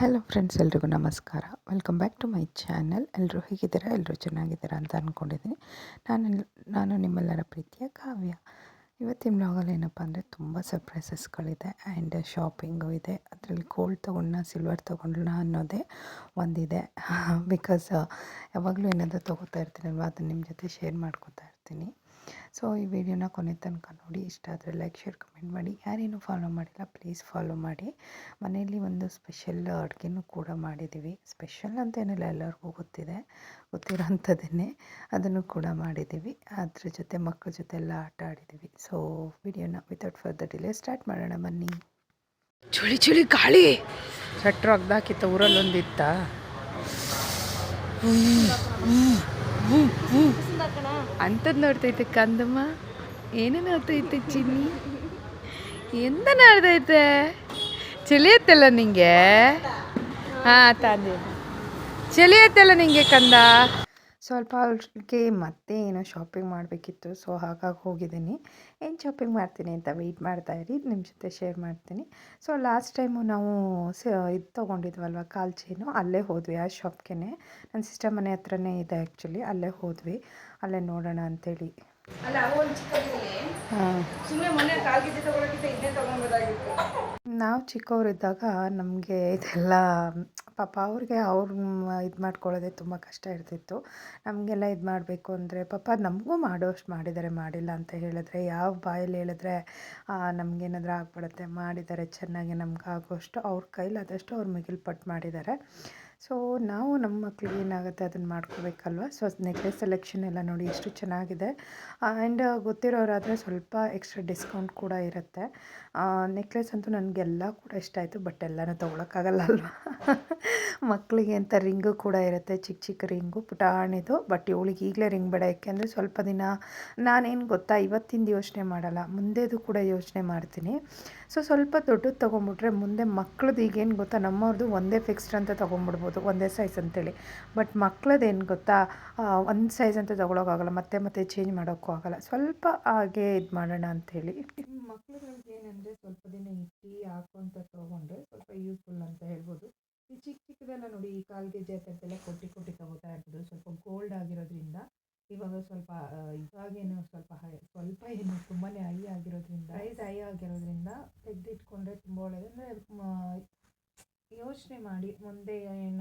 Hello friends ಎಲ್ರಿಗೂ ನಮಸ್ಕಾರ. Welcome back to my channel ಎಲ್ಲರೂ ಹೇಗಿದ್ದೀರಾ? ಎಲ್ಲರೂ ಚೆನ್ನಾಗಿದ್ದೀರಾ ಅಂತ ಅಂದ್ಕೊಂಡಿದ್ದೀನಿ ನಾನು ನಾನು ನಿಮ್ಮೆಲ್ಲರ ಪ್ರೀತಿಯ ಕಾವ್ಯ. ಇವತ್ತಿನ ಬ್ಲಾಗಲ್ಲಿ ಏನಪ್ಪ ಅಂದರೆ ತುಂಬ ಸರ್ಪ್ರೈಸಸ್ಗಳಿದೆ ಆ್ಯಂಡ್ ಶಾಪಿಂಗು ಇದೆ. ಅದರಲ್ಲಿ ಗೋಲ್ಡ್ ತೊಗೊಂಡ್ನ ಸಿಲ್ವರ್ ತೊಗೊಂಡ್ನ ಅನ್ನೋದೇ ಒಂದಿದೆ. ಬಿಕಾಸ್ ಯಾವಾಗಲೂ ಏನಾದರೂ ತೊಗೋತಾ ಇರ್ತೀನಲ್ವ, ಅದನ್ನು ನಿಮ್ಮ ಜೊತೆ ಶೇರ್ ಮಾಡ್ಕೋತಾ ಇರ್ತೀನಿ. ಸೊ ಈ ವಿಡಿಯೋನ ಕೊನೆ ತನಕ ನೋಡಿ ಇಷ್ಟ ಆದರೆ ಲೈಕ್ ಶೇರ್ ಕಮೆಂಟ್ ಮಾಡಿ. ಯಾರೇನು ಫಾಲೋ ಮಾಡಿಲ್ಲ ಪ್ಲೀಸ್ ಫಾಲೋ ಮಾಡಿ. ಮನೆಯಲ್ಲಿ ಒಂದು ಸ್ಪೆಷಲ್ ಅಡುಗೆನೂ ಕೂಡ ಮಾಡಿದ್ದೀವಿ. ಸ್ಪೆಷಲ್ ಅಂತ ಏನಿಲ್ಲ ಎಲ್ಲರಿಗೂ ಗೊತ್ತಿದೆ. ಗೊತ್ತಿರೋ ಅಂಥದ್ದನ್ನೇ ಅದನ್ನು ಕೂಡ ಮಾಡಿದ್ದೀವಿ. ಅದ್ರ ಜೊತೆ ಮಕ್ಕಳ ಜೊತೆ ಎಲ್ಲ ಆಟ ಆಡಿದ್ದೀವಿ. ಸೊ ವಿಡಿಯೋನ ವಿತೌಟ್ ಫರ್ದರ್ ಡಿಲೇ ಸ್ಟಾರ್ಟ್ ಮಾಡೋಣ ಬನ್ನಿ. ಚಳಿ ಚಳಿ ಗಾಳಿ! ಶಟ್ರು ಅಗ್ದಾಕಿತ್ತ ಊರಲ್ಲೊಂದಿತ್ತ? ಅಂಥದ್ದು ನೋಡ್ತೈತೆ ಕಂದಮ್ಮ. ಏನು ನೋಡ್ತೈತೆ ಚಿನ್ನಿ? ಎಂತ ನೋಡ್ತೈತೆ? ಚಳಿಯತ್ತಲ್ಲ ನಿಂಗೆ? ಹಾಂ, ತಂದೆ. ಚಳಿಯತ್ತಲ್ಲ ನಿಂಗೆ ಕಂದ? ಸ್ವಲ್ಪ ಅವ್ರಿಗೆ ಮತ್ತೆ ಏನೋ ಶಾಪಿಂಗ್ ಮಾಡಬೇಕಿತ್ತು ಸೊ ಹಾಗಾಗಿ ಹೋಗಿದ್ದೀನಿ. ಏನು ಶಾಪಿಂಗ್ ಮಾಡ್ತೀನಿ ಅಂತ ವೆಯ್ಟ್ ಮಾಡ್ತಾ ಇರಿ ನಿಮ್ಮ ಜೊತೆ ಶೇರ್ ಮಾಡ್ತೀನಿ. ಸೊ ಲಾಸ್ಟ್ ಟೈಮು ನಾವು ಸ ಇದು ತೊಗೊಂಡಿದ್ವಲ್ವ ಕಾಲ್ ಚೈನು ಅಲ್ಲೇ ಹೋದ್ವಿ ಆ ಶಾಪ್ಗೆ ನನ್ನ ಸಿಸ್ಟರ್ ಮನೆ ಹತ್ರನೇ ಇದೆ ಆ್ಯಕ್ಚುಲಿ ಅಲ್ಲೇ ಹೋದ್ವಿ. ಅಲ್ಲೇ ನೋಡೋಣ ಅಂಥೇಳಿ ಹಾಂ. ನಾವು ಚಿಕ್ಕವರಿದ್ದಾಗ ನಮಗೆ ಇದೆಲ್ಲ, ಪಾಪ ಅವ್ರಿಗೆ ಅವ್ರ ಇದು ಮಾಡ್ಕೊಳ್ಳೋದೇ ತುಂಬ ಕಷ್ಟ ಇರ್ತಿತ್ತು. ನಮಗೆಲ್ಲ ಇದು ಮಾಡಬೇಕು ಅಂದರೆ, ಪಾಪ ನಮಗೂ ಮಾಡೋಷ್ಟು ಮಾಡಿದ್ದಾರೆ ಮಾಡಿಲ್ಲ ಅಂತ ಹೇಳಿದ್ರೆ, ಯಾವ ಬಾಯಲ್ಲಿ ಹೇಳಿದ್ರೆ ನಮಗೇನಾದ್ರೂ ಆಗ್ಬಿಡುತ್ತೆ ಮಾಡಿದ್ದಾರೆ ಚೆನ್ನಾಗಿ ನಮ್ಗೆ ಆಗೋಷ್ಟು ಅವ್ರ ಕೈಲಾದಷ್ಟು ಅವ್ರು ಮಿಗಿಲ್ಪಟ್ಟು ಮಾಡಿದ್ದಾರೆ. ಸೊ, ನಾವು ನಮ್ಮ ಮಕ್ಳಿಗೆ ಏನಾಗುತ್ತೆ ಅದನ್ನು ಮಾಡ್ಕೋಬೇಕಲ್ವ ಸೊ ನೆಕ್ಲೆಸ್ ಸೆಲೆಕ್ಷನ್ ಎಲ್ಲ ನೋಡಿ ಎಷ್ಟು ಚೆನ್ನಾಗಿದೆ. ಆ್ಯಂಡ್ ಗೊತ್ತಿರೋರಾದರೆ ಸ್ವಲ್ಪ ಎಕ್ಸ್ಟ್ರಾ ಡಿಸ್ಕೌಂಟ್ ಕೂಡ ಇರುತ್ತೆ. ನೆಕ್ಲೆಸ್ ಅಂತೂ ನನಗೆಲ್ಲ ಕೂಡ ಇಷ್ಟ ಆಯಿತು, ಬಟ್ ಎಲ್ಲನೂ ತೊಗೊಳಕ್ಕಾಗಲ್ಲ ಅಲ್ವಾ? ಮಕ್ಕಳಿಗೆ ಅಂತ ರಿಂಗು ಕೂಡ ಇರುತ್ತೆ ಚಿಕ್ಕ ಚಿಕ್ಕ ರಿಂಗು, ಪುಟಾಣಿದು, ಬಟ್ ಇವಳಿಗೆ ಈಗಲೇ ರಿಂಗ್ ಬೇಡ. ಯಾಕೆಂದರೆ ಸ್ವಲ್ಪ ದಿನ ನಾನೇನು ಗೊತ್ತಾ, ಇವತ್ತಿಂದ ಯೋಚನೆ ಮಾಡಲ್ಲ, ಮುಂದೆದು ಕೂಡ ಯೋಚನೆ ಮಾಡ್ತೀನಿ. ಸೊ, ಸ್ವಲ್ಪ ದೊಡ್ಡದು ತೊಗೊಂಬಿಟ್ರೆ ಮುಂದೆ ಮಕ್ಳದ್ದು ಈಗೇನು ಗೊತ್ತಾ ನಮ್ಮವ್ರದ್ದು ಒಂದೇ ಫಿಕ್ಸ್ಡ್ ಅಂತ ತೊಗೊಂಬಿಡ್ಬೋದು. ಒಂದೇ ಸೈಜ್ ಅಂತೇಳಿ. ಬಟ್ ಏನು ಗೊತ್ತಾ ಒಂದು ಸೈಜ್ ಅಂತ ತೊಗೊಳೋಕ್ಕಾಗಲ್ಲ ಮತ್ತೆ ಮತ್ತೆ ಚೇಂಜ್ ಮಾಡೋಕ್ಕೂ ಆಗಲ್ಲ. ಸ್ವಲ್ಪ ಹಾಗೆ ಇದು ಮಾಡೋಣ ಅಂಥೇಳಿ ಮಕ್ಳುಗಳಿಗೆ ಏನಂದರೆ ಸ್ವಲ್ಪ ದಿನ ಇಟ್ಟು ಹಾಕೊಂತ ತೊಗೊಂಡ್ರೆ ಸ್ವಲ್ಪ ಯೂಸ್ಫುಲ್ ಅಂತ ಹೇಳ್ಬೋದು. ಈ ಚಿಕ್ಕ ಚಿಕ್ಕದೆಲ್ಲ ನೋಡಿ, ಈ ಕಾಲ್ಗೆ ಜಾತರದೆಲ್ಲ ಕೊಟ್ಟಿ ಕೊಟ್ಟಿ ತಗೋತಾ ಇರ್ಬೋದು. ಸ್ವಲ್ಪ ಗೋಲ್ಡ್ ಆಗಿರೋದ್ರಿಂದ, ಇವಾಗ ಸ್ವಲ್ಪ ಇವಾಗೇನು ಸ್ವಲ್ಪ ಹೈ, ಸ್ವಲ್ಪ ಏನು ತುಂಬಾ ಹೈ ಆಗಿರೋದ್ರಿಂದ ಪ್ರೈಸ್ ಹೈ ಆಗಿರೋದ್ರಿಂದ ತೆಗೆದಿಟ್ಕೊಂಡ್ರೆ ತುಂಬ ಒಳ್ಳೆಯದು ಅಂದರೆ ಯೋಚನೆ ಮಾಡಿ, ಮುಂದೆ ಏನು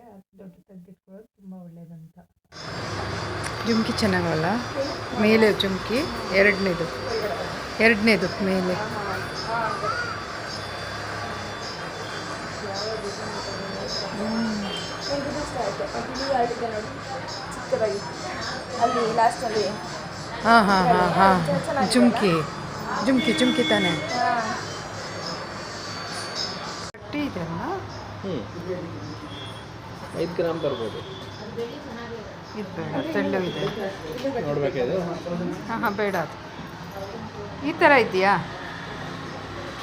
ಅದು ದೊಡ್ಡ ತೆಗೆದಿಟ್ಕೊಳ್ಳೋದು ತುಂಬ ಒಳ್ಳೆಯದಂತ ಜುಮ್ಕಿ ಚೆನ್ನಾಗಲ್ಲ? ಮೇಲೆ ಜುಮ್ಕಿ ಎರಡನೇದು. ಎರಡನೇದು ಮೇಲೆ. ಹಾಂ ಹಾಂ ಹಾಂ ಹಾಂ. ಜುಮ್ಕಿ. ಜುಮ್ಕಿ ಜುಮ್ಕಿ ತಾನೆ. ಗಟ್ಟಿ ಇದೆಯಲ್ಲ? ಹ್ಞೂ ಐದು ಗ್ರಾಮ್ ಬರ್ಬೋದು. ಇದು ಬೇಡ ತೆಳ್ಳು ಇದೆ? ನೋಡಬೇಕಿದೆ ಹಾಂ ಹಾಂ ಬೇಡ ಅದು. ಈ ಥರ ಇದೆಯಾ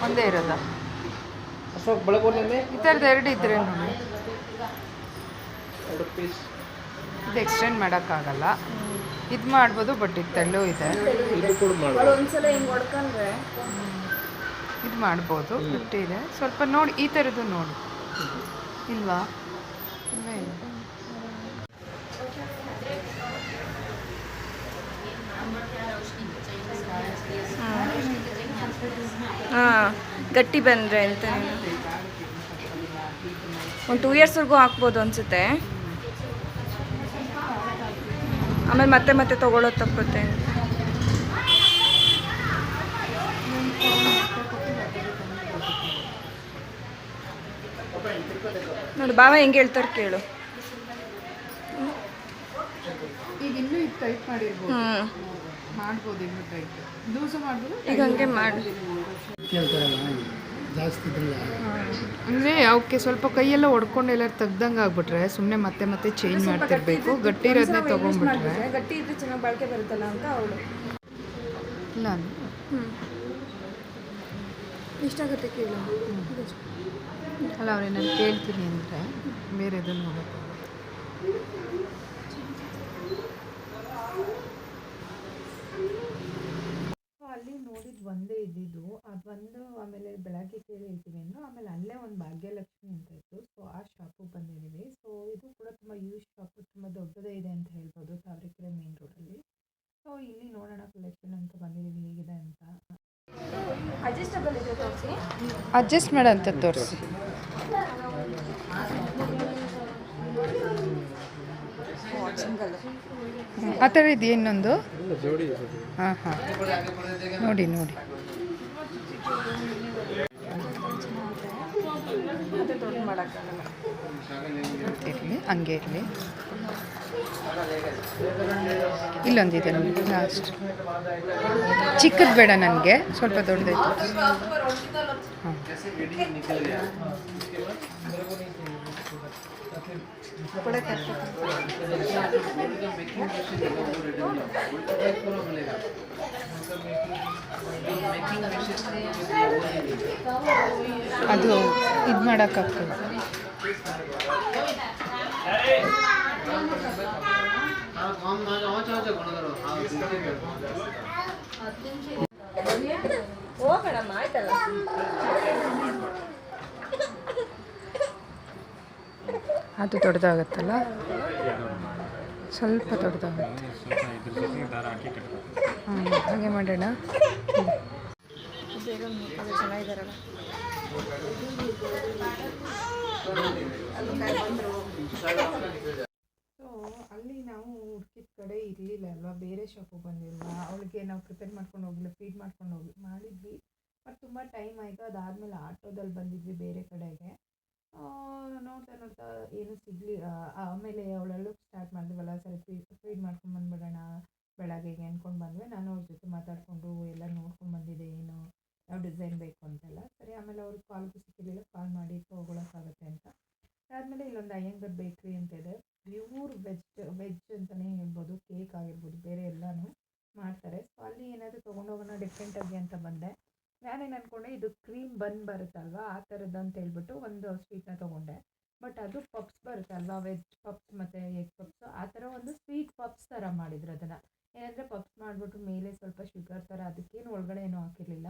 ಒಂದೇ ಇರೋದಾ? ಅಶೋಕ್ ಬೆಳಗೋಲಿಂದ ಈ ಥರದ್ದು ಎರಡು ಇದ್ರೆ ನೋಡಿ. ಎರಡು ಪೀಸ್ ಇದು ಎಕ್ಸ್ಟೆಂಡ್ ಮಾಡೋಕ್ಕಾಗಲ್ಲ. ಇದು ಮಾಡ್ಬೋದು ಬಟ್ ಇದು ತೆಳ್ಳು ಇದೆ. ಇದು ಮಾಡ್ಬೋದು. ಒಂದ್ಸಲ ಹಿಂಗೆ ಹೊಡ್ಕೊಂಡ್ರೆ ಇದು ಮಾಡ್ಬೋದು ಗಟ್ಟಿ ಇದೆ ಸ್ವಲ್ಪ ನೋಡಿ ಈ ಥರದ್ದು ನೋಡಿ. ಇಲ್ವಾ? ಹಾಂ ಗಟ್ಟಿ ಬಂದರೆ ಅಂತ ಒಂದು ಟೂ ಇಯರ್ಸ್ವರೆಗೂ ಹಾಕ್ಬೋದು ಅನಿಸುತ್ತೆ. ಆಮೇಲೆ ಮತ್ತೆ ಮತ್ತೆ ತೊಗೊಳೋದು ತಪ್ಪುತ್ತೆ ನೋಡು ಬಾವ ಹೆಂಗೆ ಹೇಳ್ತಾರೆ ಕೇಳು. ಈಗ ಹಂಗೆ ಮಾಡಿ. ಅಂದರೆ ಅವಕ್ಕೆ ಸ್ವಲ್ಪ ಕೈಯೆಲ್ಲ ಒಡ್ಕೊಂಡು ಎಲ್ಲಾರು ತೆಗ್ದಂಗೆ ಆಗ್ಬಿಟ್ರೆ ಸುಮ್ಮನೆ ಮತ್ತೆ ಮತ್ತೆ ಚೇಂಜ್ ಮಾಡ್ತಿರ್ಬೇಕು ಗಟ್ಟಿ ಇರೋದನ್ನ ತೊಗೊಂಡ್ಬಿಟ್ರೆ. ಗಟ್ಟಿ ಇದ್ರೆ ಚೆನ್ನಾಗಿ ಬಾಳಿಕೆ ಬರುತ್ತಲ್ಲ ಅಂತ ಅವಳು. ಇಲ್ಲ ಹ್ಞೂ ಎಷ್ಟಾಗುತ್ತೆ ಕೇಳು. ಅಲ್ಲ ಅವ್ರಿಗೆ ನಾನು ಕೇಳ್ತೀನಿ ಅಂದರೆ ಬೇರೆ ಇದನ್ನು ಹೋಗುತ್ತೆ ಅಲ್ಲಿ ನೋಡಿದ್ದು ಒಂದೇ ಇದ್ದಿದ್ದು ಅದು ಬಂದು ಆಮೇಲೆ ಬೆಳಗ್ಗೆ ಕೇಳಿ ಹೇಳ್ತೀನಿ ಅಂದರು ಆಮೇಲೆ ಅಲ್ಲೇ ಒಂದು ಭಾಗ್ಯಲಕ್ಷ್ಮಿ ಅಂತ ಇತ್ತು. ಸೊ ಆ ಶಾಪಿಗೆ ಬಂದಿದ್ದೀವಿ ಸೊ ಇದು ಕೂಡ ತುಂಬ ಯೂಸ್ ಶಾಪು ತುಂಬ ದೊಡ್ಡದೇ ಇದೆ ಅಂತ ಹೇಳ್ಬೋದು ಸಾವಿರಕೆರೆ ಮೇನ್ ರೋಡಲ್ಲಿ ಸೊ ಇಲ್ಲಿ ನೋಡೋಣ ಕಲೆಕ್ಷನ್ ಅಂತ ಬಂದಿದ್ದೀವಿ ಹೇಗಿದೆ ಅಂತ. ಅಡ್ಜಸ್ಟಬಲ್ ಇದೆ ತೋರಿಸಿ. ಅಡ್ಜಸ್ಟ್ ಅಂತ ತೋರಿಸಿ. ಆ ಥರ ಇನ್ನೊಂದು ಇದೆ ಅದು. ಹಾಂ ಹಾಂ. ನೋಡಿ ನೋಡಿ. ಇರಲಿ, ಹಂಗೆ ಇರಲಿ. ಇಲ್ಲೊಂದಿದೆ ಲಾಸ್ಟ್ ಚಿಕ್ಕದು ಬೇಡ ನನಗೆ, ಸ್ವಲ್ಪ ದೊಡ್ಡದೈತೆ ಹಾಂ. ಅದು ಇದು ಮಾಡೋಕ್ಕಾಗ್ತದೆ ಹೋಗೋಣಮ್ಮ ಆಯ್ತಲ್ಲ? ಅದು ದೊಡ್ಡದಾಗತ್ತಲ್ಲ? ಸ್ವಲ್ಪ ದೊಡ್ಡದಾಗುತ್ತೆ. ಹ್ಞೂ ಹಾಗೆ ಮಾಡೋಣ. ಸೊ ಅಲ್ಲಿ ನಾವು ಹುಡುಕಿದ ಕಡೆ ಇರಲಿಲ್ಲ ಅಲ್ವಾ? ಬೇರೆ ಶಾಪಿಗೆ ಬಂದಿಲ್ಲ ಅವಳಿಗೆ ನಾವು ಪ್ರಿಪೇರ್ ಮಾಡ್ಕೊಂಡು ಹೋಗಿಲ್ಲ ಫೀಡ್ ಮಾಡ್ಕೊಂಡು ಹೋಗಿ ಮಾಡಿದ್ವಿ. ಬಟ್ ತುಂಬ ಟೈಮ್ ಆಯಿತು. ಅದಾದಮೇಲೆ ಆಟೋದಲ್ಲಿ ಬಂದಿದ್ವಿ ಬೇರೆ ಕಡೆಗೆ. ನೋಡ್ತಾ ನೋಡ್ತಾ ಏನು ಸಿಗಲಿ ಆಮೇಲೆ ಅವಳೆಲ್ಲೂ ಸ್ಟಾರ್ಟ್ ಮಾಡಿದ್ವಲ್ಲ, ಸರಿ ಫೀಡ್ ಮಾಡ್ಕೊಂಡು ಬಂದ್ಬಿಡೋಣ ಬೆಳಗ್ಗೆಗೆ ಅಂದ್ಕೊಂಡು ಬಂದ್ವಿ. ನಾನು ಅವ್ರ ಜೊತೆ ಮಾತಾಡಿಕೊಂಡು, ಎಲ್ಲ ನೋಡ್ಕೊಂಡು ಬಂದಿದ್ದೆ ಏನು, ಯಾವ ಡಿಸೈನ್ ಬೇಕು ಅಂತೆಲ್ಲ. ಸರಿ, ಆಮೇಲೆ ಅವ್ರಿಗೆ ಕಾಲ್ ಸಿಕ್ಕಿರಲಿಲ್ಲ ಕಾಲ್ ಮಾಡಿ ತೊಗೊಳಕ್ಕಾಗತ್ತೆ ಅಂತ. ಅದಾದಮೇಲೆ ಇಲ್ಲೊಂದು ಅಯ್ಯಂಗರ್ ಬೇಕ್ರಿ ಅಂತ ಇದೆ ಪ್ಯೂರ್ ವೆಜ್ ವೆಜ್ ಅಂತಲೇ ಹೇಳ್ಬೋದು ಕೇಕ್ ಆಗಿರ್ಬೋದು, ಬೇರೆ ಎಲ್ಲನೂ ಮಾಡ್ತಾರೆ. ಸೊ ಅಲ್ಲಿ ಏನಾದರೂ ತೊಗೊಂಡೋಗೋಣ ಡಿಫ್ರೆಂಟಾಗಿ ಅಂತ ಬಂದೆ. ನಾನೇನು ಅಂದ್ಕೊಂಡೆ ಇದು ಕ್ರೀಮ್ ಬನ್ ಬರುತ್ತಲ್ವಾ, ಆ ಥರದ್ದು ಅಂತ ಹೇಳ್ಬಿಟ್ಟು ಒಂದು ಸ್ವೀಟ್ನ ತೊಗೊಂಡೆ ಬಟ್ ಅದು ಪಪ್ಸ್ ಬರುತ್ತಲ್ವಾ ವೆಜ್ ಪಪ್ಸ್ ಮತ್ತು ಎಗ್ ಪಪ್ಸ್ ಆ ಥರ ಒಂದು ಸ್ವೀಟ್ ಪಪ್ಸ್ ಥರ ಮಾಡಿದ್ರು ಅದನ್ನು ಏನಂದರೆ ಪಪ್ಸ್ ಮಾಡಿಬಿಟ್ಟು ಮೇಲೆ ಸ್ವಲ್ಪ ಶುಗರ್ ಥರ ಅದಕ್ಕೇನು ಒಳಗಡೆ ಏನೂ ಹಾಕಿರಲಿಲ್ಲ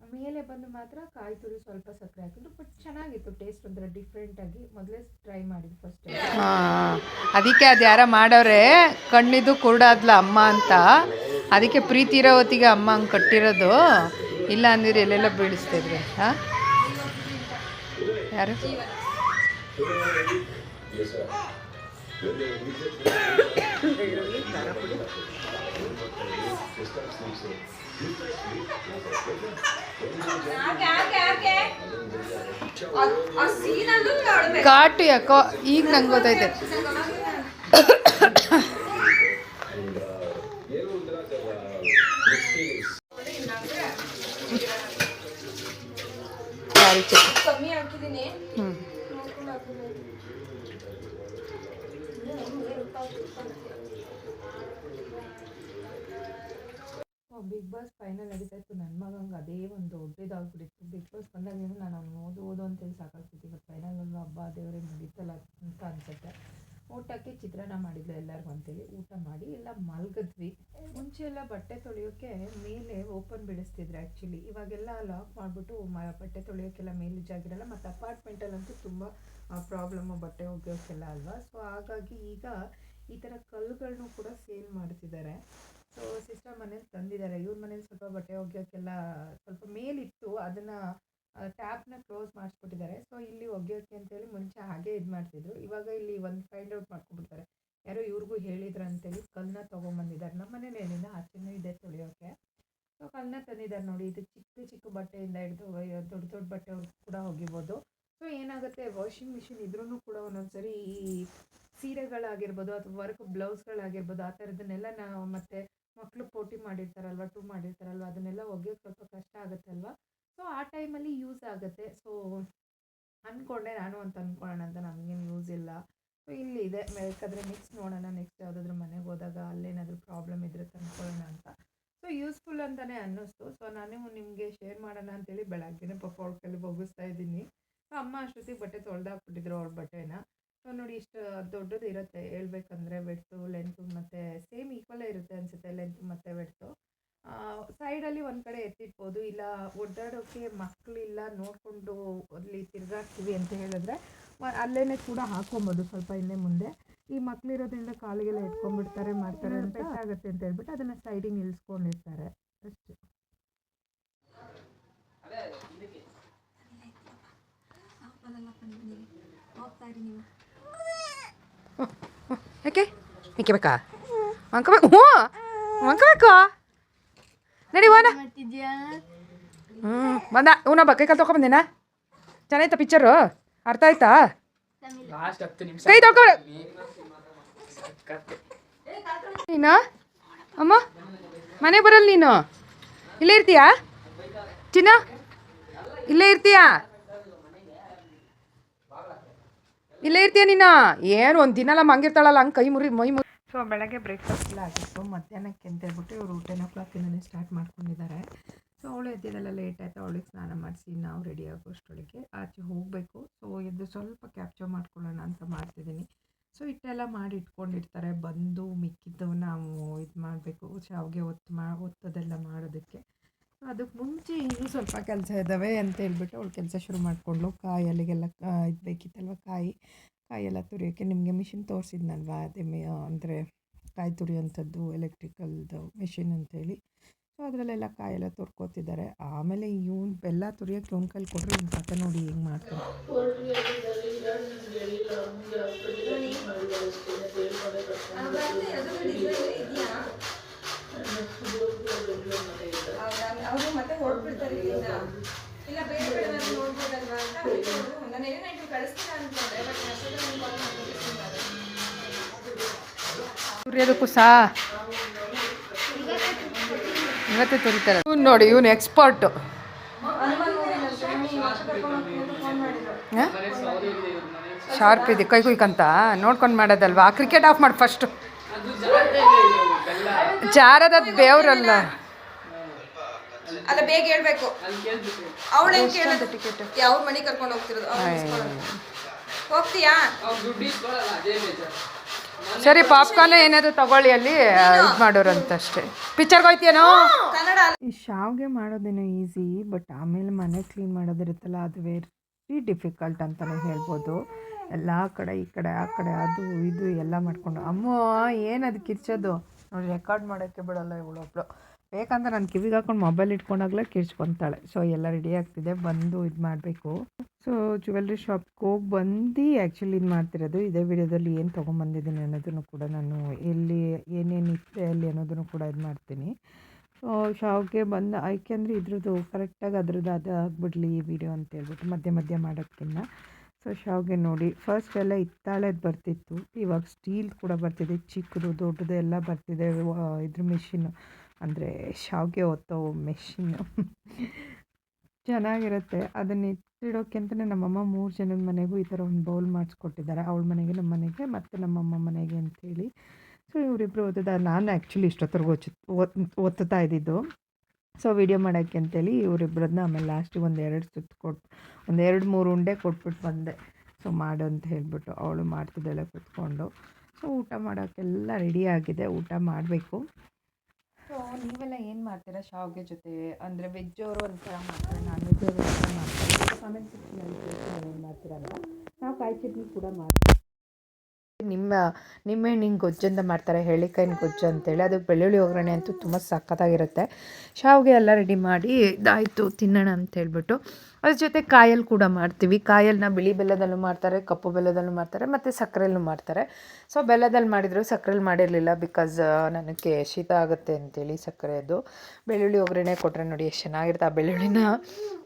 ಮೇಲೆ ಬಂದು ಮಾತ್ರ ಕಾಯಿ ತುರಿ ಸ್ವಲ್ಪ ಸಕ್ಕರೆ ಹಾಕಿದ್ರು ಬಟ್ ಚೆನ್ನಾಗಿತ್ತು ಟೇಸ್ಟ್ ಒಂಥರ ಡಿಫ್ರೆಂಟಾಗಿ ಮೊದಲೇ ಟ್ರೈ ಮಾಡಿದ್ದು ಫಸ್ಟ್ ಅದಕ್ಕೆ ಅದು ಯಾರ ಮಾಡೋರೆ ಕಣ್ಣಿದ್ದು ಕುರುಡಾದ್ಲ ಅಮ್ಮ ಅಂತ. ಅದಕ್ಕೆ ಪ್ರೀತಿ ಇರೋ ಹೊತ್ತಿಗೆ ಅಮ್ಮ ಹಂಗೆ ಕಟ್ಟಿರೋದು. ಇಲ್ಲ ಅಂದಿರಿ ಎಲ್ಲೆಲ್ಲ ಬೀಳಿಸ್ತಿದ್ರಿ ಹಾಂ? ಯಾರು? ಘಾಟು ಯಾಕೋ ಈಗ ನಂಗೆ ಗೊತ್ತೈತೆ ದೇವರೇ ಮುಗೀತಲ್ಲ ಅಂತ ಅನ್ಸುತ್ತೆ. ಊಟಕ್ಕೆ ಚಿತ್ರಾನ್ನ ಮಾಡಿದ್ಲು ಎಲ್ಲರಿಗೂ ಅಂತೇಳಿ ಊಟ ಮಾಡಿ ಎಲ್ಲ ಮಲಗಿದ್ವಿ. ಮುಂಚೆ ಎಲ್ಲ ಬಟ್ಟೆ ತೊಳೆಯೋಕ್ಕೆ ಮೇಲೆ ಓಪನ್ ಬಿಡಿಸ್ತಿದ್ರು ಆ್ಯಕ್ಚುಲಿ ಇವಾಗೆಲ್ಲ ಲಾಕ್ ಮಾಡಿಬಿಟ್ಟು ಮ, ಬಟ್ಟೆ ತೊಳೆಯೋಕ್ಕೆಲ್ಲ ಮೇಲೆ ಜಾಗಿರಲ್ಲ ಮತ್ತು ಅಪಾರ್ಟ್ಮೆಂಟಲ್ಲಂತೂ ತುಂಬ ಪ್ರಾಬ್ಲಮ್ಮು ಬಟ್ಟೆ ಒಗೆಯೋಕ್ಕೆಲ್ಲ ಅಲ್ವಾ? ಸೊ ಹಾಗಾಗಿ ಈಗ ಈ ಥರ ಕಲ್ಲುಗಳನ್ನೂ ಕೂಡ ಸೇಲ್ ಮಾಡ್ತಿದ್ದಾರೆ. ಸೊ ಸಿಸ್ಟರ್ ಮನೇಲಿ ತಂದಿದ್ದಾರೆ. ಇವ್ರ ಮನೇಲಿ ಸ್ವಲ್ಪ ಬಟ್ಟೆ ಒಗೆಯೋಕ್ಕೆಲ್ಲ ಸ್ವಲ್ಪ ಮೇಲಿತ್ತು. ಅದನ್ನು ಟ್ಯಾಪ್ನ ಕ್ಲೋಸ್ ಮಾಡಿಸ್ಬಿಟ್ಟಿದ್ದಾರೆ ಸೊ ಇಲ್ಲಿ ಒಗೆಯೋಕ್ಕೆ ಅಂತೇಳಿ ಮುಂಚೆ ಹಾಗೆ ಇದು ಮಾಡ್ತಿದ್ರು. ಇವಾಗ ಇಲ್ಲಿ ಒಂದು ಫೈಂಡ್ ಔಟ್ ಮಾಡ್ಕೊಂಡ್ಬಿಡ್ತಾರೆ. ಯಾರೋ ಇವ್ರಿಗೂ ಹೇಳಿದ್ರು ಅಂತೇಳಿ ಕಲ್ಲನ್ನ ತೊಗೊಂಬಂದಿದ್ದಾರೆ. ನಮ್ಮ ಮನೇಲಿ ಏನಿಲ್ಲ, ಆಚೆನೂ ಇದೆ ತೊಳೆಯೋಕ್ಕೆ ಸೊ ಕಲ್ಲನ್ನ ತಂದಿದ್ದಾರೆ ನೋಡಿ, ಇದು ಚಿಕ್ಕ ಚಿಕ್ಕ ಬಟ್ಟೆಯಿಂದ ಹಿಡಿದು ದೊಡ್ಡ ದೊಡ್ಡ ಬಟ್ಟೆ ಕೂಡ ಒಗಿಬೋದು. ಸೊ ಏನಾಗುತ್ತೆ ವಾಷಿಂಗ್ ಮಿಷಿನ್ ಇದ್ರೂ ಕೂಡ ಒಂದೊಂದ್ಸರಿ ಈ ಸೀರೆಗಳಾಗಿರ್ಬೋದು ಅಥವಾ ವರ್ಕ್ ಬ್ಲೌಸ್ಗಳಾಗಿರ್ಬೋದು, ಆ ಥರದನ್ನೆಲ್ಲ ನಾವು ಮತ್ತೆ ಮಕ್ಕಳು ಪೋಟಿ ಮಾಡಿರ್ತಾರಲ್ವ, ಟೂ ಮಾಡಿರ್ತಾರಲ್ವ, ಅದನ್ನೆಲ್ಲ ಒಗೆಯೋಕೆ ಸ್ವಲ್ಪ ಕಷ್ಟ ಆಗುತ್ತಲ್ವ? ಸೊ ಆ ಟೈಮಲ್ಲಿ ಯೂಸ್ ಆಗುತ್ತೆ. ಸೊ ಅಂದ್ಕೊಂಡೆ ನಾನು ಅಂತ ಅಂದ್ಕೊಳ್ಳೋಣ ಅಂತ ನಮಗೇನು ಯೂಸ್ ಇಲ್ಲ. ಸೊ ಇಲ್ಲಿ ಇದೆ. ಬೇಕಾದ್ರೆ ನೆಕ್ಸ್ಟ್ ನೋಡೋಣ. ನೆಕ್ಸ್ಟ್ ಯಾವುದಾದ್ರೂ ಮನೆಗೆ ಹೋದಾಗ ಅಲ್ಲೇನಾದರೂ ಪ್ರಾಬ್ಲಮ್ ಇದ್ರೆ ತಂದ್ಕೊಳ್ಳೋಣ ಅಂತ. ಸೊ ಯೂಸ್ಫುಲ್ ಅಂತಲೇ ಅನ್ನಿಸ್ತು. ಸೊ ನಾನು ನಿಮಗೆ ಶೇರ್ ಮಾಡೋಣ ಅಂತೇಳಿ ಬೆಳಗ್ಗೆನೇ ಪಾಪ ಅವ್ರ ಕೈಲಿ ಬೊಗಿಸ್ತಾ ಇದ್ದೀನಿ. ಸೊ ಅಮ್ಮ ಅಷ್ಟೊತ್ತಿಗೆ ಬಟ್ಟೆ ತೊಳೆದಾಕ್ಬಿಟ್ಟಿದ್ರು ಅವ್ರ ಬಟ್ಟೆನ. ಸೊ ನೋಡಿ ಇಷ್ಟು ದೊಡ್ಡದು ಇರುತ್ತೆ ಹೇಳ್ಬೇಕಂದ್ರೆ ವೆಡ್ತು ಲೆಂತು ಮತ್ತು ಸೇಮ್ ಈಕ್ವಲೇ ಇರುತ್ತೆ ಅನಿಸುತ್ತೆ ಲೆಂತು ಮತ್ತು ವೆಡ್ತು ಸೈಡಲ್ಲಿ ಒಂದು ಕಡೆ ಎತ್ತಿಟ್ಬೋದು. ಇಲ್ಲ ಒಡ್ಡಾಡೋಕ್ಕೆ ಮಕ್ಕಳಿಲ್ಲ ನೋಡಿಕೊಂಡು ಅಲ್ಲಿ ತಿರುಗಾಡ್ತೀವಿ ಅಂತ ಹೇಳಿದ್ರೆ ಅಲ್ಲೇ ಕೂಡ ಹಾಕ್ಕೊಬೋದು ಸ್ವಲ್ಪ ಹಿಂದೆ ಮುಂದೆ. ಈ ಮಕ್ಕಳಿರೋದ್ರಿಂದ ಕಾಲಿಗೆಲ್ಲ ಇಟ್ಕೊಂಡ್ಬಿಡ್ತಾರೆ ಮಾಡ್ತಾರೆ ಅಂತ ಆಗುತ್ತೆ ಅಂತ ಹೇಳ್ಬಿಟ್ಟು ಅದನ್ನು ಸೈಡಿಗೆ ನಿಲ್ಲಿಸ್ಕೊಂಡಿರ್ತಾರೆ ಅಷ್ಟೇ. ಯಾಕೆ? ಯಾಕೆ ಬೇಕಾ ಹ್ಞೂ. ನಡಿ ಹೋನ ಮಾಡ್ತಿದ್ಯಾ? ಹ್ಞೂ ಬಂದ. ಇವನ ಬ ಕೈ ಕಾಲು ತೊಗೊಂಬಂದೇನಾ ಚೆನ್ನಾಯ್ತಾ ಪಿಕ್ಚರು ಅರ್ಥ ಆಯ್ತಾ? ಕೈ ತೊಳ್ಕೊ. ನೀನು? ಅಮ್ಮ ಮನೆ ಬರಲ್ಲ ನೀನು? ಇಲ್ಲೇ ಇರ್ತೀಯಾ? ಚಿನ್ನ ಇಲ್ಲೇ ಇರ್ತೀಯಾ? ಇಲ್ಲೇ ಇರ್ತೀಯ ನೀನು? ಏನು ಒಂದು ದಿನ ಎಲ್ಲ ಮಂಗಿರ್ತಾಳಲ್ಲ ಹಂಗೆ ಕೈ ಮುರಿ ಮೈ ಮುರಿ. ಸೊ ಬೆಳಗ್ಗೆ ಬ್ರೇಕ್ಫಾಸ್ಟ್ ಎಲ್ಲ ಆಗಿತ್ತು. ಮಧ್ಯಾಹ್ನಕ್ಕೆ ಅಂತ ಹೇಳ್ಬಿಟ್ಟು ಇವರು ಟೆನ್ ಓ ಕ್ಲಾಕಿಂದನೇ ಸ್ಟಾರ್ಟ್ ಮಾಡ್ಕೊಂಡಿದ್ದಾರೆ. ಸೊ ಅವಳು ಎದ್ದಿದ್ದೆಲ್ಲ ಲೇಟ್ ಆಯಿತು. ಅವಳಿಗೆ ಸ್ನಾನ ಮಾಡಿಸಿ, ನಾವು ರೆಡಿ ಆಗೋಷ್ಟೊಳಗೆ ಆಚೆ ಹೋಗಬೇಕು. ಸೊ ಎದ್ದು ಸ್ವಲ್ಪ ಕ್ಯಾಪ್ಚರ್ ಮಾಡ್ಕೊಳ್ಳೋಣ ಅಂತ ಮಾಡ್ತಿದ್ದೀನಿ. ಸೊ ಇಟ್ಟೆಲ್ಲ ಮಾಡಿ ಇಟ್ಕೊಂಡಿರ್ತಾರೆ. ಬಂದು ಮಿಕ್ಕಿದ್ದು ನಾವು ಇದು ಮಾಡಬೇಕು. ಶಾವಿಗೆ ಒತ್ತು ಮಾ, ಒತ್ತದೆಲ್ಲ ಮಾಡೋದಕ್ಕೆ. ಅದಕ್ಕೆ ಮುಂಚೆ ಇನ್ನೂ ಸ್ವಲ್ಪ ಕೆಲಸ ಇದ್ದಾವೆ ಅಂತ ಹೇಳ್ಬಿಟ್ಟು ಅವಳು ಕೆಲಸ ಶುರು ಮಾಡಿಕೊಂಡ್ಳು. ಕಾಯಿ ಅಲ್ಲಿಗೆಲ್ಲ ಇದು ಬೇಕಿತ್ತಲ್ವ ಕಾಯಿ. ಕಾಯೆಲ್ಲ ತುರಿಯೋಕ್ಕೆ ನಿಮಗೆ ಮಿಷಿನ್ ತೋರಿಸಿದ್ನಲ್ವ? ಅದೇ ಮೇ ಅಂದರೆ ಕಾಯಿ ತುರಿಯೋಂಥದ್ದು ಎಲೆಕ್ಟ್ರಿಕಲ್ದು ಮಿಷಿನ್ ಅಂತೇಳಿ. ಸೊ, ಅದರಲ್ಲೆಲ್ಲ ಕಾಯೆಲ್ಲ ತುರ್ಕೋತಿದ್ದಾರೆ. ಆಮೇಲೆ ಇವ್ನು ಬೆಲ್ಲ ತುರಿಯೋಕ್ಕೆ ಇವ್ನ ಕೈಲಿ ಕೊಟ್ಟರೆ ಇವ್ನ ಕತೆ ನೋಡಿ ಹೆಂಗೆ ಮಾಡ್ತಾರೆ ಅವರು ಮತ್ತೆ ಹೊರಡ್ಬಿಡ್ತಾರೆ ಇಲ್ಲಿಂದ ಇಲ್ಲ ಬೇರೆ ಕಡೆ ನಾನು ನೋಡ್ಬೋದಲ್ವಾ ಅಂತ ನಾನು ಏನೇ ನೈಟ್ ಕಳಿಸ್ತೀನಿ ಅನ್ಕೊಂಡೆ ಬಟ್ ಅಷ್ಟೊತ್ತಿಗೆ ನಾನು ಕಾಲ್ ಮಾಡ್ಬಿಟ್ಟು ತುರಿಯೋದಕ್ಕೂ ಸಾ ಇವತ್ತೇ ತುರಿತಾರೆ. ಇವ್ನು ನೋಡಿ ಇವನು ಎಕ್ಸ್ಪರ್ಟ್ ಶಾರ್ಪ್ ಇದೆ ಕೈ ಕುಯ್ಕಂತ. ನೋಡ್ಕೊಂಡು ಮಾಡೋದಲ್ವಾ? ಕ್ರಿಕೆಟ್ ಆಫ್ ಮಾಡಿ ಫಸ್ಟು ಜಾರದ ಬೇವ್ರಲ್ಲ ಅಲ್ಲ ಬೇಗ ಹೇಳ್ಬೇಕು. ಅವಳು ಹೆಂಗ್ ಕೇಳೋದು ಟಿಕೆಟ್ ಯಾವ ಮನೆ ಕರ್ಕೊಂಡು ಹೋಗ್ತಿರೋದು. ಹೋಗ್ತೀಯಾ? ಸರಿ ಪಾಪ್ಕಾರ್ನ್ ಏನಾದ್ರು ತಗೊಳ್ಳಿ ಅಲ್ಲಿ ಇದು ಮಾಡೋರಂತ ಅಷ್ಟೇ ಪಿಕ್ಚರ್ಗೆ ಹೋಯ್ತೀಯನೋ ಕನ್ನಡ ಈ ಶಾವ್ಗೆ ಮಾಡೋದೇನೋ ಈಸಿ ಬಟ್ ಆಮೇಲೆ ಮನೆ ಕ್ಲೀನ್ ಮಾಡೋದಿರುತ್ತಲ್ಲ ಅದು ವೆರಿ ಡಿಫಿಕಲ್ಟ್ ಅಂತಲೇ ಹೇಳ್ಬೋದು. ಎಲ್ಲ ಕಡೆ ಈ ಕಡೆ ಆ ಕಡೆ ಅದು ಇದು ಎಲ್ಲ ಮಾಡ್ಕೊಂಡು. ಅಮ್ಮ ಏನು ಅದು ಕಿರ್ಚೋದು? ನೋಡಿ ರೆಕಾರ್ಡ್ ಮಾಡೋಕ್ಕೆ ಬಿಡಲ್ಲ ಇವಳೊಬ್ಳು. ಬೇಕಂತ ನಾನು ಕಿವಿಗೆ ಹಾಕೊಂಡು ಮೊಬೈಲ್ ಇಟ್ಕೊಂಡಾಗಲೇ ಕಿರ್ಚ್ಕೊತಾಳೆ ಸೊ ಎಲ್ಲ ರೆಡಿ ಆಗ್ತಿದೆ. ಬಂದು ಇದು ಮಾಡಬೇಕು. ಸೊ ಜ್ಯುವೆಲ್ರಿ ಶಾಪ್ಗೆ ಹೋಗಿ ಬಂದು ಆ್ಯಕ್ಚುಲಿ ಇದು ಮಾಡ್ತಿರೋದು. ಇದೇ ವಿಡಿಯೋದಲ್ಲಿ ಏನು ತೊಗೊಂಬಂದಿದ್ದೀನಿ ಅನ್ನೋದನ್ನು ಕೂಡ ನಾನು ಎಲ್ಲಿ ಏನೇನು ಅಲ್ಲಿ ಅನ್ನೋದನ್ನು ಕೂಡ ಇದು ಮಾಡ್ತೀನಿ. ಸೊ ಶಾವ್ಗೆ ಬಂದು ಯಾಕೆಂದರೆ ಇದ್ರದ್ದು ಕರೆಕ್ಟಾಗಿ ಅದ್ರದ್ದು ಅದು ಆಗಿಬಿಡ್ಲಿ ಈ ವಿಡಿಯೋ ಅಂತ ಹೇಳ್ಬಿಟ್ಟು ಮಧ್ಯೆ ಮಧ್ಯೆ ಮಾಡೋಕ್ಕಿಂತ ಸೊ ಶಾವ್ಗೆ ನೋಡಿ. ಫಸ್ಟ್ ಎಲ್ಲ ಹಿತ್ತಾಳೆದು ಬರ್ತಿತ್ತು. ಇವಾಗ ಸ್ಟೀಲ್ ಕೂಡ ಬರ್ತಿದೆ. ಚಿಕ್ಕದು, ದೊಡ್ಡದು ಎಲ್ಲ ಬರ್ತಿದೆ. ಇದ್ರ ಮೆಷಿನ್ನು ಅಂದರೆ ಶಾವಿಗೆ ಒತ್ತೋ ಮೆಷಿನ್ನು ಚೆನ್ನಾಗಿರುತ್ತೆ. ಅದನ್ನ ಇಟ್ಟಿಡೋಕ್ಕೆ ಅಂತಲೇ ನಮ್ಮಮ್ಮ ಮೂರು ಜನದ ಮನೆಗೂ ಈ ಥರ ಒಂದು ಬೌಲ್ ಮಾಡಿಸ್ಕೊಟ್ಟಿದ್ದಾರೆ. ಅವಳ ಮನೆಗೆ ನಮ್ಮ ಮನೆಗೆ ಮತ್ತು ನಮ್ಮಮ್ಮ ಮನೆಗೆ ಅಂಥೇಳಿ ಸೊ ಇವರಿಬ್ಬರು ಓದಿದ ನಾನು ಆ್ಯಕ್ಚುಲಿ ಇಷ್ಟೊತ್ತರ್ಗು ಒತ್ತುತ್ತಾ ಇದ್ದಿದ್ದು. ಸೊ ವಿಡಿಯೋ ಮಾಡೋಕ್ಕೆ ಅಂತೇಳಿ ಇವರಿಬ್ಬರನ್ನ ಆಮೇಲೆ ಲಾಸ್ಟಿಗೆ ಒಂದು ಎರಡು ಸುತ್ತು ಕೊಟ್ಟು ಒಂದು ಎರಡು ಮೂರು ಉಂಡೆ ಕೊಟ್ಬಿಟ್ಟು ಬಂದೆ. ಸೊ ಮಾಡು ಅಂತ ಹೇಳಿಬಿಟ್ಟು ಅವಳು ಮಾಡ್ತಿದ್ದಾಳೆ ಕೂತ್ಕೊಂಡು. ಸೊ ಊಟ ಮಾಡೋಕ್ಕೆಲ್ಲ ರೆಡಿ ಆಗಿದೆ. ಊಟ ಮಾಡಬೇಕು. ಸೊ ನೀವೆಲ್ಲ ಏನು ಮಾಡ್ತೀರಾ ಶಾವಿಗೆ ಜೊತೆ? ಅಂದರೆ ವೆಜ್ ಅವರು ಒಂಥರ ಮಾಡ್ತಾರೆ ನಾನ್ ವೆಜ್ ಅವರು ಒಂಥರ ಮಾಡ್ತಾರೆ. ಕಾಮೆಂಟ್ ಸೆಕ್ಷನಲ್ಲಿ ಏನು ಮಾಡ್ತೀರಾ ಅಂತ. ನಾವು ಕಾಯಿ ಚಟ್ನಿ ಕೂಡ ಮಾಡ್ತೀವಿ. ನಿಮ್ಮ ನಿಂಬೆಹಣ್ಣಿನ ಗೊಜ್ಜು ಮಾಡ್ತಾರೆ, ಹೇಳಿಕಾಯಿನ ಗೊಜ್ಜು ಅಂತೇಳಿ. ಅದು ಬೆಳ್ಳುಳ್ಳಿ ಒಗ್ಗರಣೆ ಅಂತೂ ತುಂಬ ಸಖತ್ತಾಗಿರುತ್ತೆ. ಶಾವಿಗೆ ಎಲ್ಲ ರೆಡಿ ಮಾಡಿ ಇದಾಯಿತು, ತಿನ್ನೋಣ ಅಂತ ಹೇಳ್ಬಿಟ್ಟು. ಅದ್ರ ಜೊತೆ ಕಾಯಲ್ಲಿ ಕೂಡ ಮಾಡ್ತೀವಿ. ಕಾಯಲ್ನ ಬಿಳಿ ಬೆಲ್ಲದಲ್ಲೂ ಮಾಡ್ತಾರೆ, ಕಪ್ಪು ಬೆಲ್ಲದಲ್ಲೂ ಮಾಡ್ತಾರೆ, ಮತ್ತು ಸಕ್ಕರೆಯಲ್ಲೂ ಮಾಡ್ತಾರೆ. ಸೊ ಬೆಲ್ಲದಲ್ಲಿ ಮಾಡಿದ್ರು ಸಕ್ಕರೆಲಿ ಮಾಡಿರಲಿಲ್ಲ ಬಿಕಾಸ್ ನನಗೆ ಶೀತ ಆಗುತ್ತೆ ಅಂತೇಳಿ ಸಕ್ಕರೆದು ಬೆಳ್ಳುಳ್ಳಿ ಒಗ್ಗರಣೆ ಕೊಟ್ಟರೆ ನೋಡಿ ಎಷ್ಟು ಚೆನ್ನಾಗಿರುತ್ತೆ ಆ ಬೆಳ್ಳುಳ್ಳಿನ.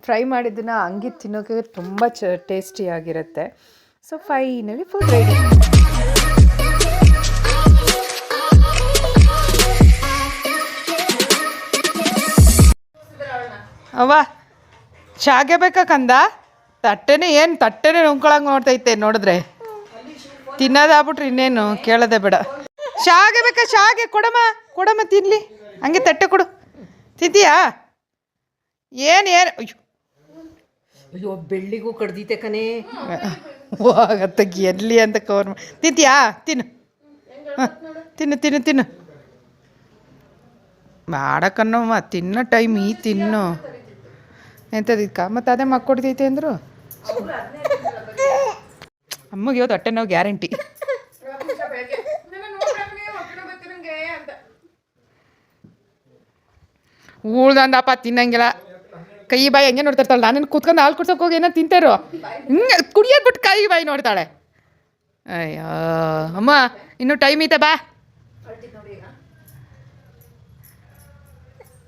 ಫ್ರೈ ಮಾಡಿದ್ದನ್ನು ಹಂಗೆ ತಿನ್ನೋಕ್ಕೆ ತುಂಬ ಚ ಟೇಸ್ಟಿಯಾಗಿರುತ್ತೆ ಸೊ ಫೈನಲಿ ಫುಡ್ ರೆಡಿ ಅವ್ವ ಶಾಗೆ ಬೇಕಾ ಕಂದ? ತಟ್ಟೆನೇ ಏನು ತಟ್ಟೆನೇ ನುಂಕೊಳಂಗೆ ನೋಡ್ತೈತೆ ನೋಡಿದ್ರೆ. ತಿನ್ನೋದಾಗ್ಬಿಟ್ರೆ ಇನ್ನೇನು ಕೇಳೋದೇ ಬೇಡ. ಶಾಗೆ ಬೇಕಾ? ಶಾಗೆ ಕೊಡಮ್ಮ ಕೊಡಮ್ಮ ತಿನ್ನಲಿ ಹಂಗೆ ತಟ್ಟೆ ಕೊಡು. ತಿಂತೀಯಾ? ಏನು ಏನು? ಅಯ್ಯೋ. ಬೆಳ್ಳಿಗೂ ಕಡ್ದೀತೆ ಕಣೇ. ಹೋಗತ್ತೆ ಎಲ್ಲಿ ಅಂತ ಕವರ್ ಮಾಡಿ ತಿಂತೀಯಾ? ತಿನ್ನು. ತಿನ್ನು ತಿನ್ನು ತಿನ್ನು. ಮಾಡಕ್ಕನ್ನೋಮ್ಮ ತಿನ್ನೋ ಟೈಮ್ ಈ ತಿನ್ನು. ಎಂಥದಿಕ್ಕ ಮತ್ತು ಅದೇ ಮಕ್ಕೊಡ್ತೈತೆ ಅಂದರು? ಅಮ್ಮಗೆ ಇವತ್ತು ಹೊಟ್ಟೆ ನೋವು ಗ್ಯಾರಂಟಿ. ಉಳ್ದಂದಪ್ಪ, ತಿನ್ನಂಗಿಲ್ಲ. ಕೈ ಬಾಯಿ ಹೆಂಗೆ ನೋಡ್ತಿರ್ತಾಳೆ ನಾನು ಕೂತ್ಕೊಂಡು ಹಾಲು ಕುಡ್ಸೋಕೆ ಹೋಗಿ ಏನೋ ತಿಂತಾರೋ? ಹಿಂಗೆ ಕುಡಿಯೋದು ಬಿಟ್ಟು ಕೈ ಬಾಯಿ ನೋಡ್ತಾಳೆ. ಅಯ್ಯೋ, ಅಮ್ಮ, ಇನ್ನೂ ಟೈಮ್ ಐತೆ, ಬಾ.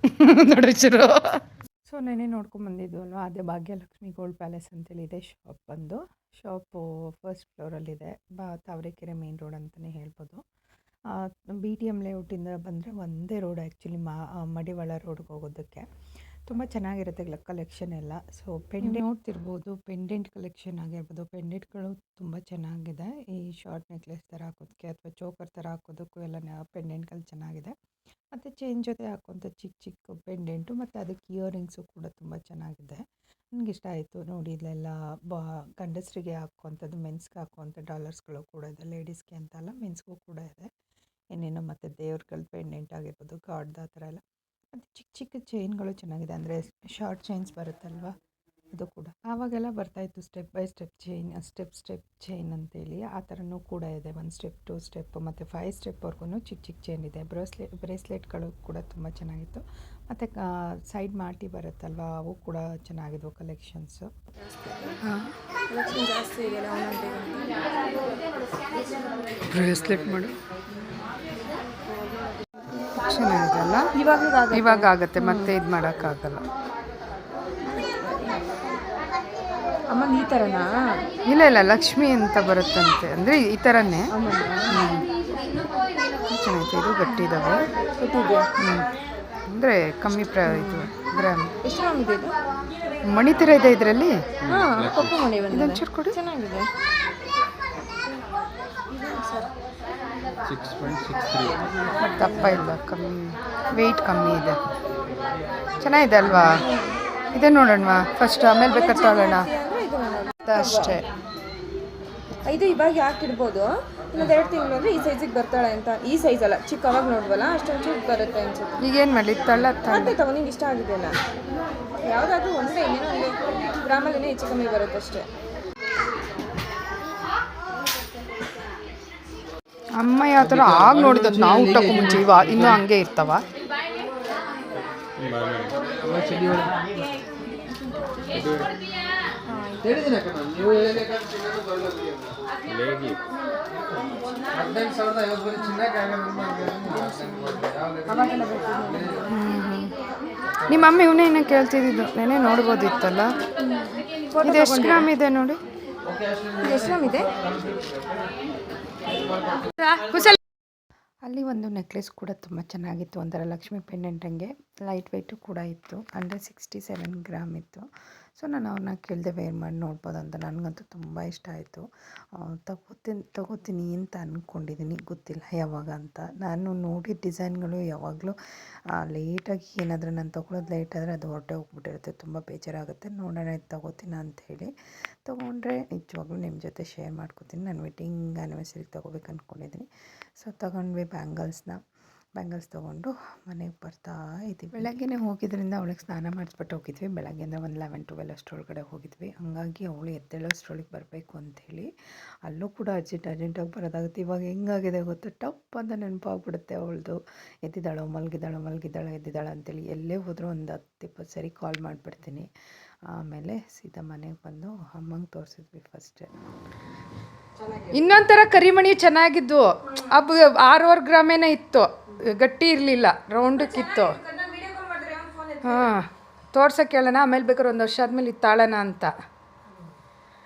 ನೋಡ್ರಿ ಶುರು. ಸೊ ನೆನೆ ನೋಡ್ಕೊಂಡು ಬಂದಿದ್ದು ಅಲ್ವಾ, ಅದೇ ಭಾಗ್ಯಲಕ್ಷ್ಮಿ ಗೋಲ್ಡ್ ಪ್ಯಾಲೇಸ್ ಅಂತೇಳಿ ಇದೆ ಶಾಪ್ ಬಂದು. ಶಾಪು ಫಸ್ಟ್ ಫ್ಲೋರಲ್ಲಿದೆ, ಬಾ ತಾವರೆಕೆರೆ ಮೇನ್ ರೋಡ್ ಅಂತಲೇ ಹೇಳ್ಬೋದು. ಬಿ ಟಿ ಎಂ ಲೇಔಟಿಂದ ಬಂದರೆ ಒಂದೇ ರೋಡ್ ಆ್ಯಕ್ಚುಲಿ ಮಾ ಮಡಿವಾಳ ರೋಡ್ಗೆ ಹೋಗೋದಕ್ಕೆ. ತುಂಬ ಚೆನ್ನಾಗಿರುತ್ತೆ ಕಲೆಕ್ಷನ್ ಎಲ್ಲ. ಸೊ ಪೆಂಡೆ ನೋಡ್ತಿರ್ಬೋದು ಪೆಂಡೆಂಟ್ ಕಲೆಕ್ಷನ್ ಆಗಿರ್ಬೋದು. ಪೆಂಡೆಂಟ್ಗಳು ತುಂಬ ಚೆನ್ನಾಗಿದೆ. ಈ ಶಾರ್ಟ್ ನೆಕ್ಲೆಸ್ ಥರ ಹಾಕೋದಕ್ಕೆ ಅಥವಾ ಚೋಕರ್ ಥರ ಹಾಕೋದಕ್ಕೂ ಎಲ್ಲ ಪೆಂಡೆಂಟ್ಗಳು ಚೆನ್ನಾಗಿದೆ. ಮತ್ತು ಚೈನ್ ಜೊತೆ ಹಾಕುವಂಥ ಚಿಕ್ಕ ಚಿಕ್ಕ ಪೆಂಡೆಂಟು ಮತ್ತು ಅದಕ್ಕೆ ಇಯರಿಂಗ್ಸು ಕೂಡ ತುಂಬ ಚೆನ್ನಾಗಿದೆ. ನನಗೆ ಇಷ್ಟ ಆಯಿತು ನೋಡಿ ಇಲ್ಲೆಲ್ಲ ಬಾ ಗಂಡಸರಿಗೆ ಹಾಕುವಂಥದ್ದು ಮೆನ್ಸ್ಗೆ ಹಾಕುವಂಥ ಡಾಲರ್ಸ್ಗಳು ಕೂಡ ಇದೆ. ಲೇಡೀಸ್ಗೆ ಅಂತ ಅಲ್ಲ ಮೆನ್ಸ್ಗೂ ಕೂಡ ಇದೆ. ಏನೇನೋ ಮತ್ತು ದೇವ್ರಗಳ ಪೆಂಡೆಂಟ್ ಆಗಿರ್ಬೋದು ಗಾಡ್ದು ಆ ಥರ ಎಲ್ಲ. ಮತ್ತು ಚಿಕ್ಕ ಚಿಕ್ಕ ಚೈನ್ಗಳು ಚೆನ್ನಾಗಿದೆ. ಅಂದರೆ ಶಾರ್ಟ್ ಚೈನ್ಸ್ ಬರುತ್ತಲ್ವ? ಅದು ಕೂಡ. ಆವಾಗೆಲ್ಲ ಬರ್ತಾಯಿತ್ತು step by step chain step step chain ಅಂತೇಳಿ. ಆ ಥರನೂ ಕೂಡ ಇದೆ. ಒಂದು ಸ್ಟೆಪ್ ಟು ಸ್ಟೆಪ್ ಮತ್ತು ಫೈವ್ ಸ್ಟೆಪ್ವರೆಗೂ ಚಿಕ್ಕ ಚಿಕ್ಕ ಚೈನ್ ಇದೆ. ಬ್ರೇಸ್ಲೆ ಬ್ರೇಸ್ಲೆಟ್ಗಳು ಕೂಡ ತುಂಬ ಚೆನ್ನಾಗಿತ್ತು. ಮತ್ತು ಸೈಡ್ ಮಾಟಿ ಬರುತ್ತಲ್ವ? ಅವು ಕೂಡ ಚೆನ್ನಾಗಿದ್ವು ಕಲೆಕ್ಷನ್ಸು ಬ್ರೇಸ್ಲೆಟ್ ಮಾಡು. ಚೆನ್ನಾಗಿದೆಲ್ಲ ಆಗಲ್ಲ. ಇವಾಗ ಆಗುತ್ತೆ ಮತ್ತೆ ಇದು ಮಾಡೋಕ್ಕಾಗಲ್ಲ. ಅಮ್ಮ ಈ ಥರನಾ ಇಲ್ಲ ಇಲ್ಲ ಲಕ್ಷ್ಮಿ ಅಂತ ಬರುತ್ತಂತೆ. ಅಂದರೆ ಈ ಥರನೇ ಚೆನ್ನಾಗಿದೆ ಇದು ಗಟ್ಟಿ ಇದಾವೆ ಹ್ಞೂ ಅಂದರೆ ಕಮ್ಮಿ ಪ್ರ ಇದು ಗ್ರಾಮ್ ಎಷ್ಟು ಗ್ರಾಮ್ ಇದೆ ಇದು? ಮಣಿ ಥರ ಇದೆ ಇದರಲ್ಲಿ? ಹಾಂ ಕೊಡಿ. ಮನೆ ಬಂದಿದೆ ಪಾಯಿಂಟ್ ಸಿಕ್ಸ್ ದಪ್ಪ ಇಲ್ಲ ಕಮ್ಮಿ ವೆಯ್ಟ್ ಕಮ್ಮಿ ಇದೆ. ಚೆನ್ನಾಗಿದೆ ಅಲ್ವಾ? ಇದೆ ನೋಡೋಣ ಫಸ್ಟ್ ಆಮೇಲೆ ಬೇಕಾದ್ರೆ ತಗೊಳ್ಳೋಣ ಅಷ್ಟೇ. ಇದು ಇವಾಗ ಯಾಕೆ ಇಡ್ಬೋದು? ಇನ್ನೊಂದು ಎರಡು ತಿಂಗಳು ಅಂದರೆ ಈ ಸೈಜಿಗೆ ಬರ್ತಾಳೆ ಅಂತ. ಈ ಸೈಜ್ ಅಲ್ಲ ಚಿಕ್ಕ ಅವಾಗ ನೋಡ್ವಲ್ಲ ಅಷ್ಟೊಂದು ಚೂರು ಬರುತ್ತೆ ಅನ್ಸುತ್ತೆ. ಈಗ ಏನು ಮಾಡಲಿ? ತಳ್ಳ ಮತ್ತೆ ತಗೋ ನಿಂಗೆ ಇಷ್ಟ ಆಗಿದೆ ಅಲ್ಲ ಯಾವುದಾದ್ರೂ ಒಂದೇ ಏನೋ ಒಂದು. ಗ್ರಾಮಲ್ಲಿನೇ ಹೆಚ್ಚು ಕಮ್ಮಿ ಬರುತ್ತೆ ಅಷ್ಟೇ. ಅಮ್ಮ ಯಾವ ಥರ ಆಗ ನೋಡಿದ್ ನಾವು ಊಟಕ್ಕೂ ಮುಂಚೆ, ಇವ ಇನ್ನೂ ಹಂಗೆ ಇರ್ತಾವ. ನಿಮ್ಮ ಅಮ್ಮ ಇವನೇ ಏನೋ ಕೇಳ್ತಿದ್ದು ನೆನೆ ನೋಡ್ಬೋದಿತ್ತಲ್ಲ? ಇದು ಎಷ್ಟು ಗ್ರಾಮ್ ಇದೆ ನೋಡಿ? ಎಷ್ಟು ಗ್ರಾಮ್ ಇದೆ? ಅಲ್ಲಿ ಒಂದು ನೆಕ್ಲೆಸ್ ಕೂಡ ತುಂಬ ಚೆನ್ನಾಗಿತ್ತು. ಒಂಥರ ಲಕ್ಷ್ಮಿ ಪೆಂಡೆಂಟ್ ಹಂಗೆ. ಲೈಟ್ ವೆಯ್ಟು ಕೂಡ ಇತ್ತು. ಅಂದರೆ ಸಿಕ್ಸ್ಟಿ ಸೆವೆನ್ ಗ್ರಾಮ್ ಇತ್ತು. ಸೊ ನಾನು ಅವ್ರನ್ನ ಕೇಳಿದೆ ವೇರ್ ಮಾಡಿ ನೋಡ್ಬೋದು ಅಂತ ನನಗಂತೂ ತುಂಬ ಇಷ್ಟ ಆಯಿತು. ತಗೋತೀನಿ ತಗೋತೀನಿ ಅಂತ ಅಂದ್ಕೊಂಡಿದ್ದೀನಿ ಗೊತ್ತಿಲ್ಲ ಯಾವಾಗ ಅಂತ. ನಾನು ನೋಡಿದ ಡಿಸೈನ್ಗಳು ಯಾವಾಗಲೂ ಲೇಟಾಗಿ ಏನಾದರೂ ನಾನು ತೊಗೊಳೋದು ಲೇಟ್ ಆದರೆ ಅದು ಹೊರಟೆ ಹೋಗ್ಬಿಟ್ಟಿರುತ್ತೆ, ತುಂಬ ಬೇಜಾರಾಗುತ್ತೆ. ನೋಡೋಣ ಇದು ತಗೋತೀನ ಅಂಥೇಳಿ ತೊಗೊಂಡ್ರೆ ನಿಜವಾಗ್ಲೂ ನಿಮ್ಮ ಜೊತೆ ಶೇರ್ ಮಾಡ್ಕೊತೀನಿ. ನಾನು ವೆಡ್ಡಿಂಗ್ ಆ್ಯನಿವರ್ಸರಿಗೆ ತೊಗೋಬೇಕು ಅಂದ್ಕೊಂಡಿದ್ದೀನಿ ಸೊ ತಗೊಂಡ್ವಿ ಬ್ಯಾಂಗಲ್ಸ್ನ ಬ್ಯಾಂಗಲ್ಸ್ ತೊಗೊಂಡು ಮನೆಗೆ ಬರ್ತಾ ಇದ್ದೀವಿ. ಬೆಳಗ್ಗೆನೇ ಹೋಗಿದ್ರಿಂದ ಅವಳಿಗೆ ಸ್ನಾನ ಮಾಡಿಸ್ಬಿಟ್ಟು ಹೋಗಿದ್ವಿ. ಬೆಳಗ್ಗೆಯಿಂದ ಒಂದು ಲೆವೆನ್ ಟ್ವೆಲ್ ಅಷ್ಟರೊಳಗಡೆ ಹೋಗಿದ್ವಿ. ಹಂಗಾಗಿ ಅವಳು ಎದ್ದೇಳೋಷ್ಟರೊಳಗೆ ಬರಬೇಕು ಅಂಥೇಳಿ ಅಲ್ಲೂ ಕೂಡ ಅರ್ಜೆಂಟ್ ಅರ್ಜೆಂಟಾಗಿ ಬರೋದಾಗುತ್ತೆ. ಇವಾಗ ಹೆಂಗಾಗಿದೆ ಗೊತ್ತಾ? ಟಪ್ ಅಂತ ನೆನಪಾಗ್ಬಿಡುತ್ತೆ ಅವಳದು. ಎದ್ದಿದ್ದಾಳೋ ಮಲಗಿದ್ದಾಳೋ ಮಲಗಿದ್ದಾಳೋ ಎದ್ದಿದ್ದಾಳೋ ಅಂತೇಳಿ ಎಲ್ಲೇ ಹೋದರೂ ಒಂದು ಹತ್ತು ಇಪ್ಪತ್ತು ಸರಿ ಕಾಲ್ ಮಾಡಿಬಿಡ್ತೀನಿ. ಆಮೇಲೆ ಸೀದಾ ಮನೆಗೆ ಬಂದು ಅಮ್ಮಂಗೆ ತೋರಿಸಿದ್ವಿ ಫಸ್ಟೇ ಇನ್ನೊಂಥರ ಕರಿಮಣಿ ಚೆನ್ನಾಗಿದ್ದು. ಅಬ್ ಆರೂವರೆ ಗ್ರಾಮೇನೇ ಇತ್ತು. ಗಟ್ಟಿ ಇರಲಿಲ್ಲ ರೌಂಡಕ್ಕಿತ್ತು ಹಾಂ ತೋರ್ಸೋಕ್ಕೆ ಹೇಳೋಣ ಆಮೇಲೆ ಬೇಕಾದ್ರೆ ಒಂದು ವರ್ಷ ಆದಮೇಲೆ ಇತ್ತಾಳೋಣ ಅಂತ.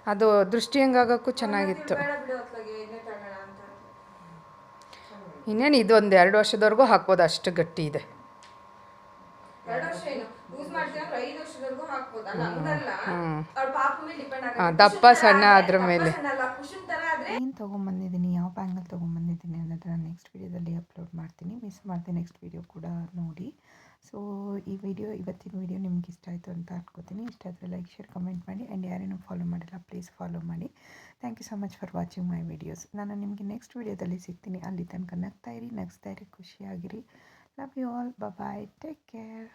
ಅದು ದೃಷ್ಟಿ ಹಂಗಾಗೋಕ್ಕೂ ಚೆನ್ನಾಗಿತ್ತು. ಇನ್ನೇನು ಇದೊಂದು ಎರಡು ವರ್ಷದವರೆಗೂ ಹಾಕ್ಬೋದು ಅಷ್ಟು ಗಟ್ಟಿ ಇದೆ. ಎರಡು ವರ್ಷ ಏನು? ಯೂಸ್ ಮಾಡ್ತೀವಿ ಅಂದ್ರೆ ಐದು ವರ್ಷದವರೆಗೂ ಹಾಕ್ಬೋದಲ್ಲ? ಹಂಗಲ್ಲ. ಅವ್ರ ಪಾಪ ಮೇಲೆ ಡಿಪೆಂಡ್ ಹಾಂ ದಪ್ಪ ಸಣ್ಣ ಅದ್ರ ಮೇಲೆ. ಏನು ತೊಗೊಂಬಂದಿದ್ದೀನಿ ಯಾವ ಬ್ಯಾಂಗಲ್ ತೊಗೊಂಬಂದಿದ್ದೀನಿ ಅನ್ನೋದನ್ನ ನೆಕ್ಸ್ಟ್ ವೀಡಿಯೋದಲ್ಲಿ ಅಪ್ಲೋಡ್ ಮಾಡ್ತೀನಿ. ಮಿಸ್ ಮಾಡಿದೆ ನೆಕ್ಸ್ಟ್ ವೀಡಿಯೋ ಕೂಡ ನೋಡಿ. ಸೊ ಈ ವಿಡಿಯೋ ಇವತ್ತಿನ ವಿಡಿಯೋ ನಿಮ್ಗೆ ಇಷ್ಟ ಆಯಿತು ಅಂತ ಅನ್ಕೋತೀನಿ. ಇಷ್ಟ ಆದರೆ ಲೈಕ್ ಶೇರ್ ಕಮೆಂಟ್ ಮಾಡಿ. ಆ್ಯಂಡ್ ಯಾರೇನೂ ಫಾಲೋ ಮಾಡಿಲ್ಲ ಪ್ಲೀಸ್ ಫಾಲೋ ಮಾಡಿ. Thank you so much for watching my videos ನಾನು ನಿಮಗೆ ನೆಕ್ಸ್ಟ್ ವೀಡಿಯೋದಲ್ಲಿ ಸಿಗ್ತೀನಿ. ಅಲ್ಲಿ ತನಕ ನಗ್ತಾ ಇರಿ, ನಗಿಸ್ತಾ ಇರಿ, ಖುಷಿಯಾಗಿರಿ. Love you all bye take care